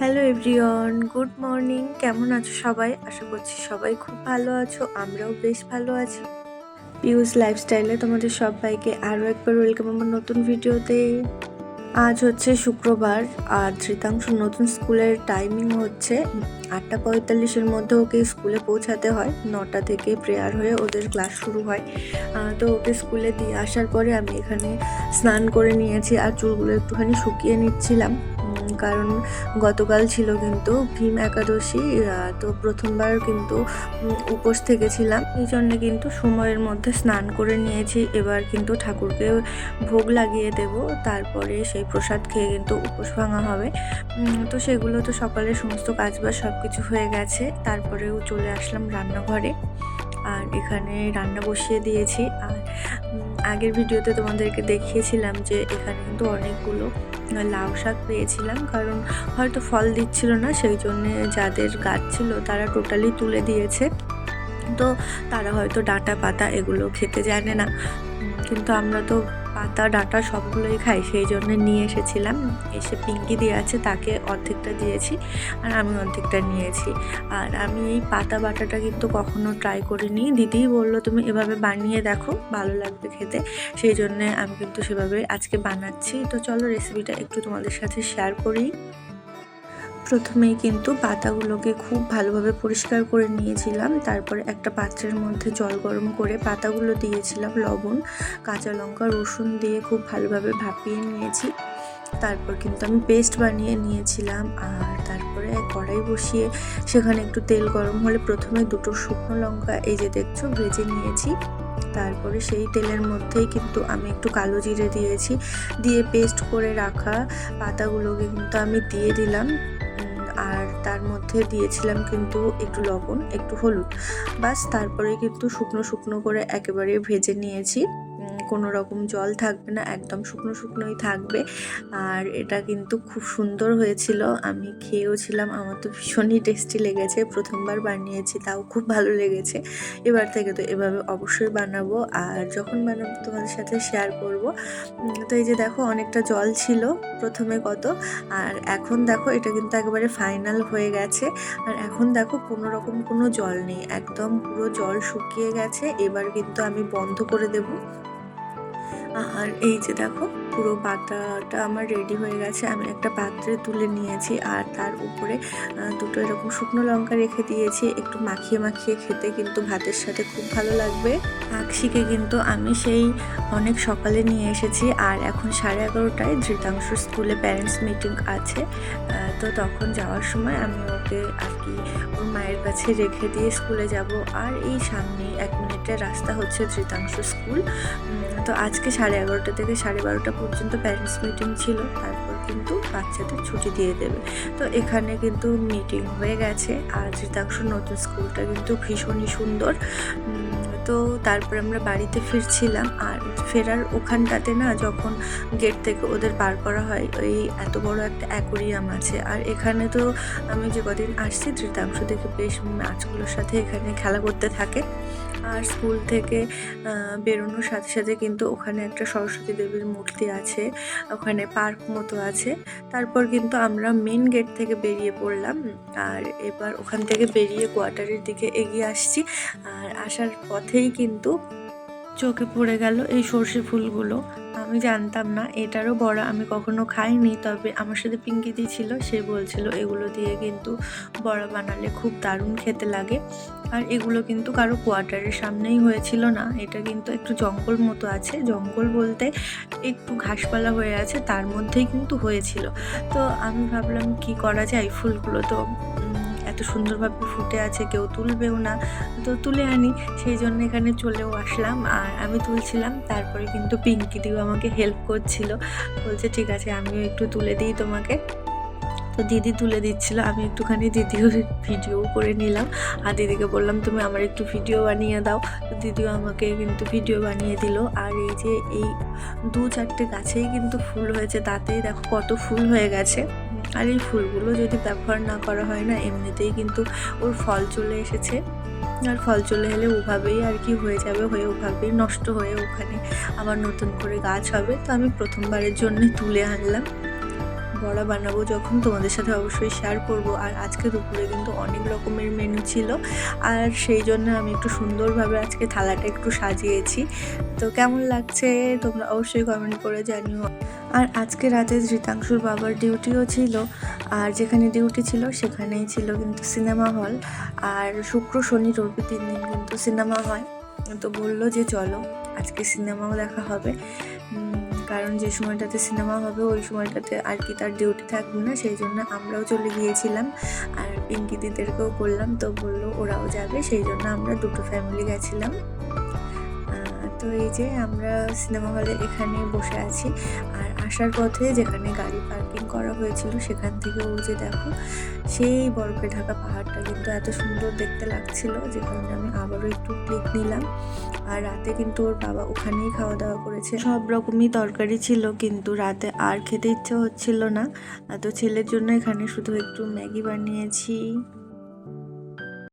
Hello everyone good morning কেমন আছো সবাই? আশা করছি সবাই খুব ভালো আছো, আমরাও বেশ ভালো আছি। পিউস লাইফস্টাইলে তোমাদের সবাইকে আরও একবার ওয়েলকাম আমার নতুন ভিডিওতে আজ হচ্ছে শুক্রবার, আর ধৃতাংশ নতুন স্কুলের টাইমিং হচ্ছে আটটা পঁয়তাল্লিশের মধ্যে ওকে স্কুলে পৌঁছাতে হয়। নটা থেকে প্রেয়ার হয়ে ওদের ক্লাস শুরু হয়। তো ওকে স্কুলে দিয়ে আসার পরে আমি এখানে স্নান করে নিয়েছি আর চুলগুলো একটুখানি শুকিয়ে নিচ্ছিলাম। কারণ গতকাল ছিল কিন্তু ভীম একাদশী তো প্রথমবার কিন্তু উপোস থেকেছিলাম। এই জন্য কিন্তু সময়ের মধ্যে স্নান করে নিয়েছি। এবার কিন্তু ঠাকুরকে ভোগ লাগিয়ে দেব। তারপরে সেই প্রসাদ খেয়ে কিন্তু উপোস ভাঙা হবে। তো সেগুলো তো সকালে সমস্ত কাজবাজ সব কিছু হয়ে গেছে। তারপরেও চলে আসলাম রান্নাঘরে। আর এখানে রান্না বসিয়ে দিয়েছি। আর আগের ভিডিওতে তোমাদেরকে দেখিয়েছিলাম যে এখানে কিন্তু অনেকগুলো লাউ শাক পেয়েছিলাম, কারণ হয়তো ফল দিচ্ছিল না, সেই জন্যে যাদের গাছ ছিল তারা টোটালি তুলে দিয়েছে। তো তারা হয়তো ডাঁটা পাতা এগুলো খেতে জানে না। কিন্তু আমরা তো পাতা, ডাঁটা সবগুলোই খাই, সেই জন্য নিয়ে এসেছিলাম। এসে পিঙ্কি দিয়ে আছে, তাকে অর্ধেকটা দিয়েছি আর আমি অর্ধেকটা নিয়েছি। আর আমি এই পাতা, বাটাটা কিন্তু কখনো ট্রাই করিনি। দিদি বলল, তুমি এভাবে বানিয়ে দেখো, ভালো লাগবে খেতে। সেই জন্যে আমি কিন্তু সেভাবে আজকে বানাচ্ছি। তো চলো রেসিপিটা একটু তোমাদের সাথে শেয়ার করি। প্রথমেই কিন্তু পাতাগুলোকে খুব ভালোভাবে পরিষ্কার করে নিয়েছিলাম। তারপরে একটা পাত্রের মধ্যে জল গরম করে পাতাগুলো দিয়েছিলাম, লবণ, কাঁচা লঙ্কা, রসুন দিয়ে খুব ভালোভাবে ভাপিয়ে নিয়েছি। তারপর কিন্তু আমি পেস্ট বানিয়ে নিয়েছিলাম আর তারপরে কড়াই বসিয়ে সেখানে একটু তেল গরম হলে প্রথমে দুটো শুকনো লঙ্কা এই যে দেখছ ভেজে নিয়েছি। তারপরে সেই তেলের মধ্যেই কিন্তু আমি একটু কালো জিরে দিয়েছি। দিয়ে পেস্ট করে রাখা পাতাগুলোকে কিন্তু আমি দিয়ে দিলাম। আর তার মধ্যে দিয়েছিলাম কিন্তু একটু লবণ, একটু হলুদ। বাস তারপরে কিন্তু শুকনো শুকনো করে একেবারে ভেজে নিয়েছি। কোনো রকম জল থাকবে না, একদম শুকনো শুকনোই থাকবে। আর এটা কিন্তু খুব সুন্দর হয়েছিল, আমি খেয়েও ছিলাম, আমার তো ভীষণই টেস্টি লেগেছে, প্রথমবার বানিয়েছি, তাও খুব ভালো লেগেছে। এবার থেকে তো এভাবে অবশ্যই বানাবো, আর যখন বানাবো তোমাদের সাথে শেয়ার করব। তো এই যে দেখো, অনেকটা জল ছিল, প্রথমে কত, আর এখন দেখো, এটা কিন্তু একেবারে ফাইনাল হয়ে গেছে। আর এখন দেখো, কোনো রকম কোনো জল নেই, একদম পুরো জল শুকিয়ে গেছে, এবার কিন্তু আমি বন্ধ করে দেব। আর এই যে দেখো, পুরো পাতাটা আমার রেডি হয়ে গেছে। আমি একটা পাত্রে তুলে নিয়েছি আর তার উপরে দুটো এরকম শুকনো লঙ্কা রেখে দিয়েছি। একটু মাখিয়ে মাখিয়ে খেতে কিন্তু ভাতের সাথে খুব ভালো লাগবে। আকশিকে কিন্তু আমি সেই অনেক সকালে নিয়ে এসেছি আর এখন সাড়ে এগারোটায় ধৃতাংশ স্কুলে প্যারেন্টস মিটিং আছে। তো তখন যাওয়ার সময় আমি ওকে আর কি ওর মায়ের কাছে রেখে দিয়ে স্কুলে যাব। আর এই সামনেই এক মিনিটের রাস্তা হচ্ছে ধৃতাংশ স্কুল। তো আজকে সাড়ে এগারোটা থেকে সাড়ে বারোটা পর্যন্ত প্যারেন্টস মিটিং ছিল। তারপর কিন্তু বাচ্চাদের ছুটি দিয়ে দেবে। তো এখানে কিন্তু মিটিং হয়ে গেছে। আর ধৃতাংশ নতুন স্কুলটা কিন্তু ভীষণই সুন্দর। তো তারপর আমরা বাড়িতে ফিরছিলাম। আর ফেরার ওখানটাতে না যখন গেট থেকে ওদের বার করা হয়, ওই এত বড় একটা অ্যাকোরিয়াম আছে। আর এখানে তো আমি যে কদিন আসছি ধৃতাংশ থেকে বেশ মাছগুলোর সাথে এখানে খেলা করতে থাকে। আর স্কুল থেকে বেরোনোর সাথে সাথে কিন্তু ওখানে একটা সরস্বতী দেবীর মূর্তি আছে, ওখানে পার্ক মতো আছে। তারপর কিন্তু আমরা মেন গেট থেকে বেরিয়ে পড়লাম। আর এবার ওখান থেকে বেরিয়ে কোয়ার্টারের দিকে এগিয়ে আসছি। আর আসার পথেই কিন্তু চোখে পড়ে গেল এই সর্ষে ফুলগুলো। আমি জানতাম না, এটারও বড়া আমি কখনো খাইনি, তবে আমার সাথে পিঙ্কিদি ছিল, সে বলছিল এগুলো দিয়ে কিন্তু বড়া বানালে খুব দারুণ খেতে লাগে। আর এগুলো কিন্তু কারও কোয়ার্টারের সামনেই হয়েছিল না, এটা কিন্তু একটু জঙ্গল মতো আছে। জঙ্গল বলতে একটু ঘাসপালা হয়ে আছে, তার মধ্যেই কিন্তু হয়েছিল। তো আমি ভাবলাম, কি করা যায় ফুলগুলো? তো এত সুন্দরভাবে ফুটে আছে, কেউ তুলবেও না। তো তুলে আনি, সেই জন্য এখানে চলেও আসলাম। আর আমি তুলছিলাম, তারপরে কিন্তু পিঙ্কি দিও আমাকে হেল্প করছিল। বলছে, ঠিক আছে, আমিও একটু তুলে দিই তোমাকে। তো দিদি তুলে দিচ্ছিল, আমি একটুখানি দিদিও ভিডিও করে নিলাম। আর দিদিকে বললাম, তুমি আমার একটু ভিডিও বানিয়ে দাও। তো দিদিও আমাকে কিন্তু ভিডিও বানিয়ে দিল। আর এই যে এই দু চারটে গাছেই কিন্তু ফুল হয়েছে, তাতেই দেখো কত ফুল হয়ে গেছে। আর এই ফুলগুলো যদি ব্যবহার না করা হয় না, এমনিতেই কিন্তু ওর ফল চলে এসেছে। আর ফল চলে এলে ওভাবেই আর কি হয়ে যাবে, হয়ে ওভাবেই নষ্ট হয়ে ওখানে আবার নতুন করে গাছ হবে। তো আমি প্রথমবারের জন্য তুলে আনলাম। বড়া বানাবো যখন তোমাদের সাথে অবশ্যই শেয়ার করব। আর আজকে দুপুরে কিন্তু অনেক রকমের মেনু ছিল। আর সেই জন্য আমি একটু সুন্দরভাবে আজকে থালাটা একটু সাজিয়েছি। তো কেমন লাগছে? তোমরা অবশ্যই কমেন্ট করে জানিও। আর আজকে রাতে ধৃতাংশুর বাবার ডিউটিও ছিল। আর যেখানে ডিউটি ছিল সেখানেই ছিল কিন্তু সিনেমা হল আর শুক্র, শনি, রবি তিন দিন কিন্তু সিনেমা হয়। তো বলল যে চলো, আজকে সিনেমাও দেখা হবে। কারণ যে সময়টাতে সিনেমা হবে, ওই সময়টাতে আর কি তার ডিউটি থাকবে না, সেই জন্য আমরাও চলে গিয়েছিলাম আর পিঙ্কি দিদেরকেও বললাম তো বলল ওরাও যাবে, সেই জন্য আমরা দুটো ফ্যামিলি গেছিলাম। তো এই যে আমরা সিনেমা হলে এখানে বসে আছি। আর আসার পথে যেখানে গাড়ি পার্কিং করা হয়েছিল সেখান থেকে ও যে দেখো, সেই বরফে ঢাকা পাহাড়টা কিন্তু এত সুন্দর দেখতে লাগছিল যে কারণে আমি আবারও একটু ক্লিক নিলাম। আর রাতে কিন্তু ওর বাবা ওখানেই খাওয়া দাওয়া করেছে। সব রকমই তরকারি ছিল কিন্তু রাতে আর খেতে ইচ্ছে হচ্ছিল না। তো ছেলের জন্য এখানে শুধু একটু ম্যাগি বানিয়েছি।